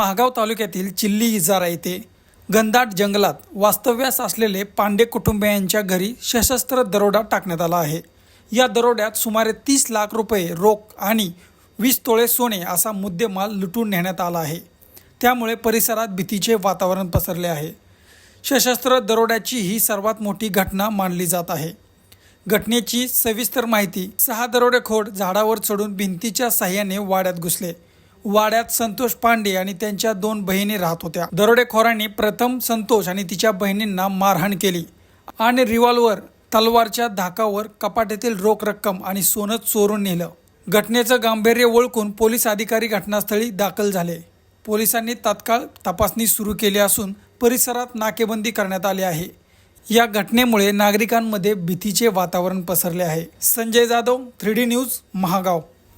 महागाव तालुक्यातील चिल्ली इजारा येथे घनदाट जंगलात वास्तव्यास असलेले पांडे कुटुंबियांच्या घरी सशस्त्र दरोडा टाकण्यात आला आहे. या दरोड्यात सुमारे तीस लाख रुपये रोख आणि वीस तोळे सोने असा मुद्देमाल लुटून नेण्यात आला आहे. त्यामुळे परिसरात भीतीचे वातावरण पसरले आहे. सशस्त्र दरोड्याची ही सर्वात मोठी घटना मानली जात आहे. घटनेची सविस्तर माहिती सहा दरोडेखोर झाडावर चढून भिंतीच्या साह्याने वाड्यात घुसले. वाड्यात संतोष पांडे आणि त्यांच्या दोन बहिणी राहत होत्या. दरोडेखोरांनी प्रथम संतोष आणि तिच्या बहिणींना मारहाण केली आणि रिव्हॉल्वर तलवारच्या धाकावर कपाट्यातील रोख रक्कम आणि सोनं चोरून नेलं. घटनेचं गांभीर्य ओळखून पोलीस अधिकारी घटनास्थळी दाखल झाले. पोलिसांनी तात्काळ तपासणी सुरू केली असून परिसरात नाकेबंदी करण्यात आली आहे. या घटनेमुळे नागरिकांमध्ये भीतीचे वातावरण पसरले आहे. Sanjay Jadhav three D news Mahagaon.